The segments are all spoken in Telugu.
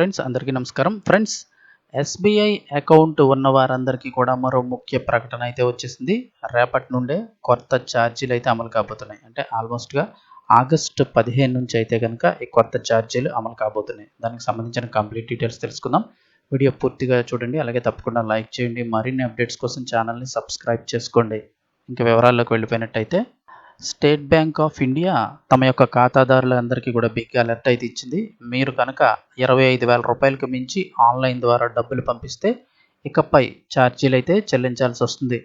ఫ్రెండ్స్ అందరికీ నమస్కారం. ఫ్రెండ్స్ ఎస్బీఐ అకౌంట్ ఉన్న వారందరికీ కూడా మరో ముఖ్య ప్రకటన అయితే వచ్చేసింది. రేపటి నుండే కొత్త ఛార్జీలు అయితే అమలు కాబోతున్నాయి. అంటే ఆల్మోస్ట్గా ఆగస్టు పదిహేను నుంచి అయితే కనుక ఈ కొత్త ఛార్జీలు అమలు కాబోతున్నాయి. దానికి సంబంధించిన కంప్లీట్ డీటెయిల్స్ తెలుసుకుందాం. వీడియో పూర్తిగా చూడండి. అలాగే తప్పకుండా లైక్ చేయండి. మరిన్ని అప్డేట్స్ కోసం ఛానల్ని సబ్స్క్రైబ్ చేసుకోండి. ఇంకా వివరాల్లోకి వెళ్ళిపోయినట్టయితే స్టేట్ బ్యాంక్ ఆఫ్ ఇండియా తమ యొక్క ఖాతాదారులందరికీ కూడా బిగ్ అలర్ట్ అయితే ఇచ్చింది. మీరు కనుక ఇరవై ఐదు వేల రూపాయలకు మించి ఆన్లైన్ ద్వారా డబ్బులు పంపిస్తే ఇకపై ఛార్జీలు అయితే చెల్లించాల్సి వస్తుంది.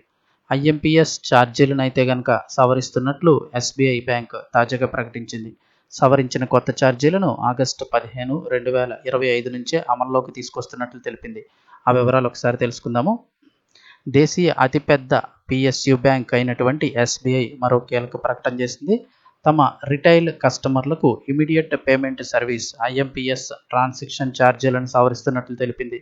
ఐఎంపిఎస్ ఛార్జీలను అయితే కనుక సవరిస్తున్నట్లు ఎస్బీఐ బ్యాంక్ తాజాగా ప్రకటించింది. సవరించిన కొత్త ఛార్జీలను ఆగస్టు పదిహేను రెండు వేల ఇరవై ఐదు నుంచే అమల్లోకి తీసుకొస్తున్నట్లు తెలిపింది. ఆ వివరాలు ఒకసారి తెలుసుకుందాము. దేశీయ అతిపెద్ద పిఎస్యు బ్యాంక్ అయినటువంటి ఎస్బీఐ మరో కీలక ప్రకటన చేసింది. తమ రిటైల్ కస్టమర్లకు immediate payment service IMPS transaction ఛార్జీలను సవరిస్తున్నట్లు తెలిపింది.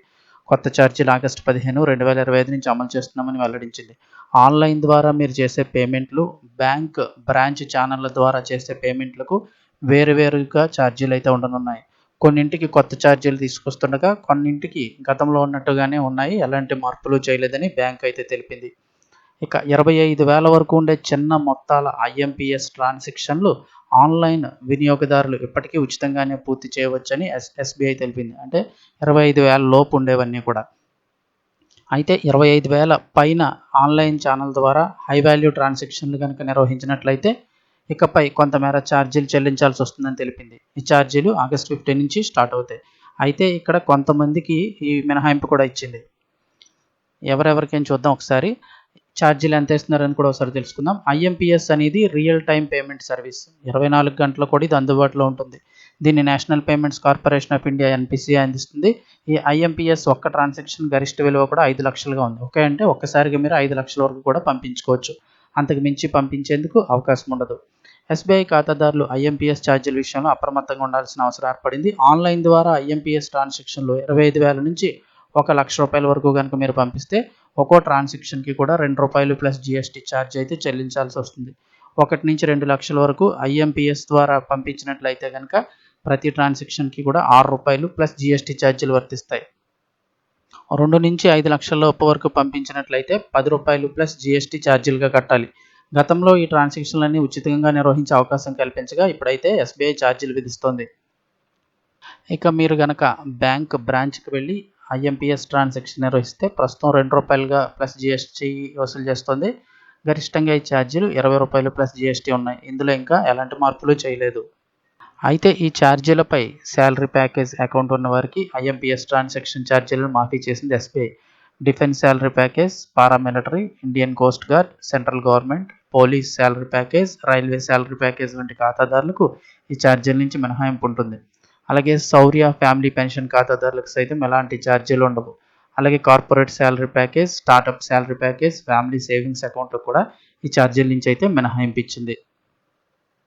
కొత్త ఛార్జీలు ఆగస్టు పదిహేను రెండు వేల ఇరవై ఐదు నుంచి అమలు చేస్తున్నామని వెల్లడించింది. ఆన్లైన్ ద్వారా మీరు చేసే పేమెంట్లు బ్యాంక్ బ్రాంచ్ ఛానళ్ళ ద్వారా చేసే పేమెంట్లకు వేరువేరుగా ఛార్జీలు అయితే ఉండనున్నాయి. కొన్నింటికి కొత్త ఛార్జీలు తీసుకొస్తుండగా కొన్నింటికి గతంలో ఉన్నట్టుగానే ఉన్నాయి. ఎలాంటి మార్పులు చేయలేదని బ్యాంక్ అయితే తెలిపింది. ఇక ఇరవై ఐదు వేల వరకు ఉండే చిన్న మొత్తాల ఐఎంపిఎస్ ట్రాన్సాక్షన్లు ఆన్లైన్ వినియోగదారులు ఇప్పటికీ ఉచితంగానే పూర్తి చేయవచ్చని ఎస్ ఎస్బీఐ తెలిపింది. అంటే ఇరవై ఐదు వేల లోపు ఉండేవన్నీ కూడా. అయితే ఇరవై ఐదు వేల పైన ఆన్లైన్ ఛానల్ ద్వారా హై వాల్యూ ట్రాన్సాక్షన్లు కనుక నిర్వహించినట్లయితే ఇకపై కొంతమేర ఛార్జీలు చెల్లించాల్సి వస్తుందని తెలిపింది. ఈ ఛార్జీలు ఆగస్ట్ ఫిఫ్టీన్ నుంచి స్టార్ట్ అవుతాయి. అయితే ఇక్కడ కొంతమందికి ఈ మినహాయింపు కూడా ఇచ్చింది. ఎవరెవరికైనా చూద్దాం ఒకసారి. ఛార్జీలు ఎంత ఇస్తున్నారని కూడా ఒకసారి తెలుసుకుందాం. ఐఎంపిఎస్ అనేది రియల్ టైం పేమెంట్ సర్వీస్. ఇరవై నాలుగు గంటలు కూడా ఇది అందుబాటులో ఉంటుంది. దీన్ని National Payments Corporation of India NPC అందిస్తుంది. ఈ ఐఎంపిఎస్ ఒక్క ట్రాన్సాక్షన్ గరిష్ట విలువ కూడా ఐదు లక్షలుగా ఉంది. ఓకే అంటే ఒక్కసారిగా మీరు ఐదు లక్షల వరకు కూడా పంపించుకోవచ్చు. అంతకు మించి పంపించేందుకు అవకాశం ఉండదు. ఎస్బీఐ ఖాతాదారులు ఐఎంపీఎస్ ఛార్జీల విషయంలో అప్రమత్తంగా ఉండాల్సిన అవసరం ఏర్పడింది. ఆన్లైన్ ద్వారా ఐఎంపీఎస్ ట్రాన్సాక్షన్లు ఇరవై ఐదు వేల నుంచి ఒక లక్ష రూపాయల వరకు కనుక మీరు పంపిస్తే ఒక్కో ట్రాన్సాక్షన్కి కూడా రెండు రూపాయలు ప్లస్ జీఎస్టీ ఛార్జ్ అయితే చెల్లించాల్సి వస్తుంది. ఒకటి నుంచి రెండు లక్షల వరకు ఐఎంపీఎస్ ద్వారా పంపించినట్లయితే కనుక ప్రతి ట్రాన్సాక్షన్కి కూడా ఆరు రూపాయలు ప్లస్ జీఎస్టీ ఛార్జీలు వర్తిస్తాయి. రెండు నుంచి ఐదు లక్షల లోపు వరకు పంపించినట్లయితే పది రూపాయలు ప్లస్ జిఎస్టీ ఛార్జీలుగా కట్టాలి. గతంలో ఈ ట్రాన్సాక్షన్లన్నీ ఉచితంగా నిర్వహించే అవకాశం కల్పించగా ఇప్పుడైతే ఎస్బీఐ ఛార్జీలు విధిస్తోంది. ఇక మీరు గనక బ్యాంక్ బ్రాంచ్కి వెళ్ళి ఐఎంపిఎస్ ట్రాన్సాక్షన్ నిర్వహిస్తే ప్రస్తుతం రెండు రూపాయలుగా ప్లస్ జిఎస్టీ వసూలు చేస్తుంది. గరిష్టంగా ఈ ఛార్జీలు ఇరవై రూపాయలు ప్లస్ జిఎస్టీ ఉన్నాయి. ఇందులో ఇంకా ఎలాంటి మార్పులు చేయలేదు. అయితే ఈ ఛార్జీలపై శాలరీ ప్యాకేజ్ అకౌంట్ ఉన్న వారికి ఐఎంపీఎస్ ట్రాన్సాక్షన్ ఛార్జీలను మాఫీ చేసింది SBI. Defence salary package paramilitary Indian coast guard central government police salary package railway salary package వంటి ఖాతాదారులకు ఈ ఛార్జీల నుంచి మినహాయింపు ఉంటుంది. అలాగే సౌర్య ఫ్యామిలీ పెన్షన్ ఖాతాదారులకు సైతం ఎలాంటి ఛార్జీలు ఉండవు. అలాగే corporate salary package startup salary package family savings అకౌంట్లకు కూడా ఈ ఛార్జీల నుంచి అయితే మినహాయింపు ఇచ్చింది.